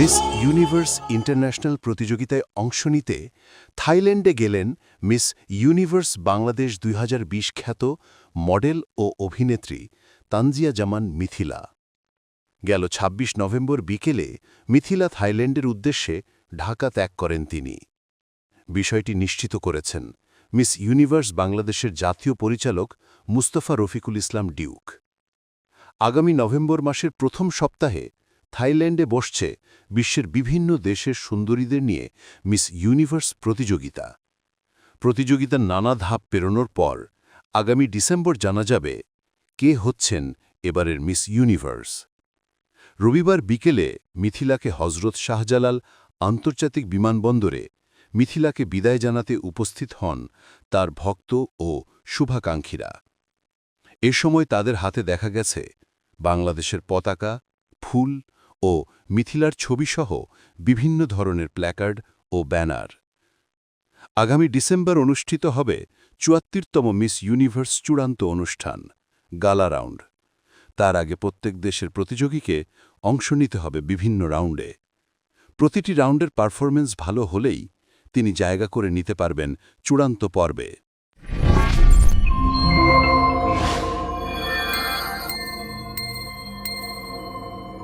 Miss universe international প্রতিযোগিতায় অংশ নিতে থাইল্যান্ডে গেলেন মিস ইউনিভার্স বাংলাদেশ দুই হাজার বিশ খ্যাত মডেল ও অভিনেত্রী তানজিয়া জামান মিথিলা। গেল ২৬ নভেম্বর বিকেলে মিথিলা থাইল্যান্ডের উদ্দেশ্যে ঢাকা ত্যাগ করেন তিনি। বিষয়টি নিশ্চিত করেছেন মিস ইউনিভার্স বাংলাদেশের জাতীয় পরিচালক মুস্তফা রফিকুল ইসলাম ডিউক। আগামী নভেম্বর মাসের প্রথম সপ্তাহে থাইল্যান্ডে বসছে বিশ্বের বিভিন্ন দেশের সুন্দরীদের নিয়ে মিস ইউনিভার্স প্রতিযোগিতা। প্রতিযোগিতার নানা ধাপ পেরোনোর পর আগামী ডিসেম্বর জানা যাবে কে হচ্ছেন এবারের মিস ইউনিভার্স। রবিবার বিকেলে মিথিলাকে হজরত শাহজালাল আন্তর্জাতিক বিমানবন্দরে মিথিলাকে বিদায় জানাতে উপস্থিত হন তার ভক্ত ও শুভাকাঙ্ক্ষীরা। এ সময় তাদের হাতে দেখা গেছে বাংলাদেশের পতাকা, ফুল ও মিথিলার ছবিসহ বিভিন্ন ধরনের প্ল্যাকার্ড ও ব্যানার। আগামী ডিসেম্বর অনুষ্ঠিত হবে চুয়াত্তরতম মিস ইউনিভার্স চূড়ান্ত অনুষ্ঠান, গালা রাউন্ড। তার আগে প্রত্যেক দেশের প্রতিযোগীকে অংশ নিতে হবে বিভিন্ন রাউন্ডে। প্রতিটি রাউন্ডের পারফরমেন্স ভালো হলেই তিনি জায়গা করে নিতে পারবেন চূড়ান্ত পর্বে।